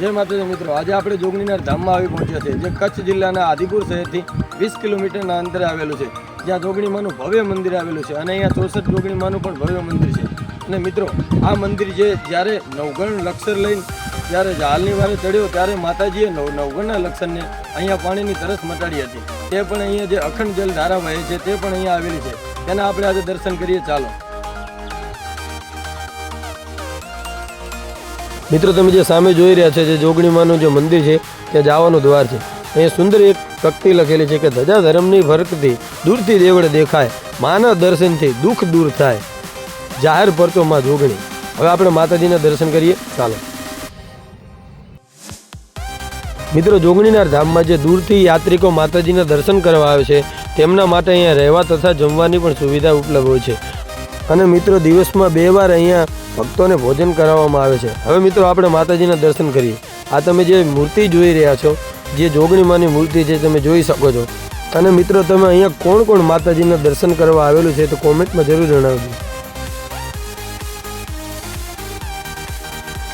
જય માતાજી મિત્રો, આજે આપણે જોગણીના ધામમાં આવી પહોંચ્યા છે જે કચ્છ જિલ્લાના આદિપુર શહેરથી વીસ કિલોમીટરના અંતરે આવેલું છે. જ્યાં જોગણીમાનું ભવ્ય મંદિર આવેલું છે અને અહીંયા ચોસઠ જોગણીમાનું પણ ભવ્ય મંદિર છે. અને મિત્રો, આ મંદિર જે જ્યારે નવગણ લક્ષર લઈને જ્યારે હાલની વારે ચડ્યો, ત્યારે માતાજીએ નવ નવગણના લક્ષરને અહીંયા પાણીની તરસ મટાડી હતી. તે પણ અહીંયા જે અખંડ જલ ધારા વહે છે, તે પણ અહીંયા આવેલી છે. તેના આપણે આજે દર્શન કરીએ, ચાલો. મિત્રો, તમે જે સામે જોઈ રહ્યા છે, જે જોગણીમાનું જે મંદિર છે, ત્યાં જવાનું દ્વાર છે. અહીંયા સુંદર એક પક્તિ લખેલી છે કે, ધજા ધર્મની ફરકથી દૂરથી દેવળ દેખાય, માના દર્શનથી દુઃખ દૂર થાય. જાહેર પરચો માં જોગણી. હવે આપણે માતાજીના દર્શન કરીએ. ચાલો. મિત્રો, જોગણીનાર ધામમાં જે દૂરથી યાત્રિકો માતાજીના દર્શન કરવા આવે છે, તેમના માટે અહીંયા રહેવા તથા જમવાની પણ સુવિધા ઉપલબ્ધ હોય છે. અને મિત્રો દિવસમાં બે વાર અહીંયા ભક્તોને ભોજન કરાવવામાં આવે છે. હવે મિત્રો આપણે માતાજીના દર્શન કરીએ. આ તમે જે મૂર્તિ જોઈ રહ્યા છો, જે જોગણીમાની મૂર્તિ છે, તમે જોઈ શકો છો. અને મિત્રો તમે અહીંયા કોણ કોણ માતાજીના દર્શન કરવા આવેલું છે, તો કોમેન્ટમાં જરૂર જણાવજો.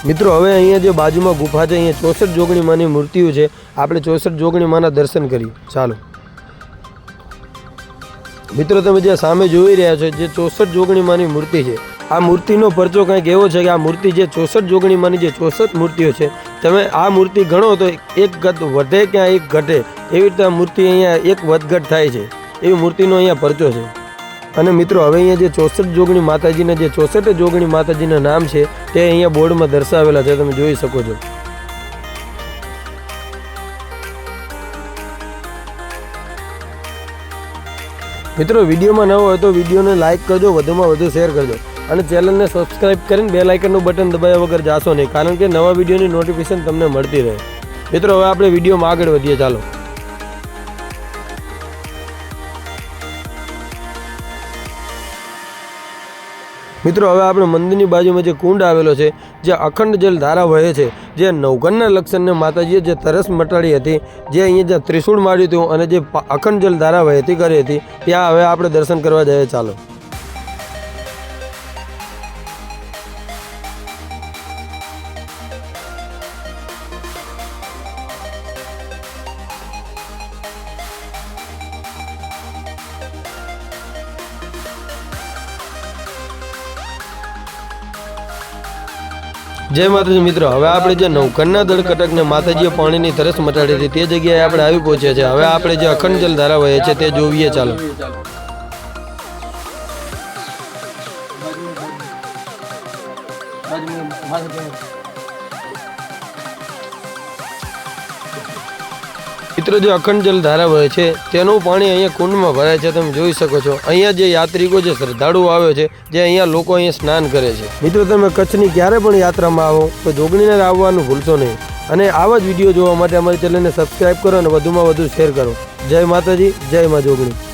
મિત્રો હવે અહીંયા જે બાજુમાં ગુફા છે, અહીંયા ચોસઠ જોગણીમાની મૂર્તિઓ છે, આપણે ચોસઠ જોગણીમાના દર્શન કરીએ. ચાલો. મિત્રો, તમે જે સામે જોઈ રહ્યા છો, જે ચોસઠ જોગણીમાંની મૂર્તિ છે, આ મૂર્તિનો પરચો કંઈક એવો છે કે આ મૂર્તિ જે ચોસઠ જોગણીમાંની જે ચોસઠ મૂર્તિઓ છે, તમે આ મૂર્તિ ગણો તો એક ગત વધે ક્યાં એક ઘટે? એવી રીતે આ મૂર્તિ અહીંયા એક વધઘટ થાય છે. એવી મૂર્તિનો અહીંયા પરચો છે. અને મિત્રો, હવે અહીંયા જે ચોસઠ જોગણી માતાજીના જે ચોસઠ જોગણી માતાજીના નામ છે, તે અહીંયા બોર્ડમાં દર્શાવેલા છે, તમે જોઈ શકો છો. મિત્રો, વિડીયોમાં ન હોય તો વિડીયોને લાઇક કરજો, વધુમાં વધુ શેર કરજો. અને ચેનલને સબસ્ક્રાઇબ કરીને બે લાઇકનનું બટન દબાવ્યા વગર જાશો નહીં, કારણ કે નવા વિડીયોની નોટિફિકેશન તમને મળતી રહે. મિત્રો, હવે આપણે વિડીયોમાં આગળ વધીએ, ચાલો. મિત્રો, હવે આપણે મંદિરની બાજુમાં જે કુંડ આવેલો છે, જે અખંડ જલ ધારા વહે છે, જે નવઘણના લક્ષણને માતાજીએ જે તરસ મટાડી હતી, જે અહીંયા જ્યાં ત્રિશૂળ માર્યું હતું અને જે અખંડ જલ ધારા વહેતી કરી હતી, ત્યાં હવે આપણે દર્શન કરવા જઈએ. ચાલો. જય માતાજી મિત્રો, હવે આપણે જે નવકરના દળ કટકને માતાજીએ પાણીની તરસ મટાડી હતી તે જગ્યાએ આપણે આવી પહોંચ્યા છે. હવે આપણે જે અખંડ જલ ધારા વહે છે તે જોઈએ ચાલો. મિત્રો જે અખંડ જલ ધારા વહે છે, તેનું પાણી અહીંયા કુંડમાં ભરાય છે, તમે જોઈ શકો છો. અહીંયા જે યાત્રિકો જે શ્રદ્ધાળુઓ આવે છે, જે અહીંયા લોકો અહીંયા સ્નાન કરે છે. મિત્રો, તમે કચ્છની ક્યારે પણ યાત્રામાં આવો, તો જોગણીને આવવાનું ભૂલશો નહીં. અને આવા જ વીડિયો જોવા માટે અમારી ચેનલને સબસ્ક્રાઈબ કરો અને વધુમાં વધુ શેર કરો. જય માતાજી, જય મા જોગણી.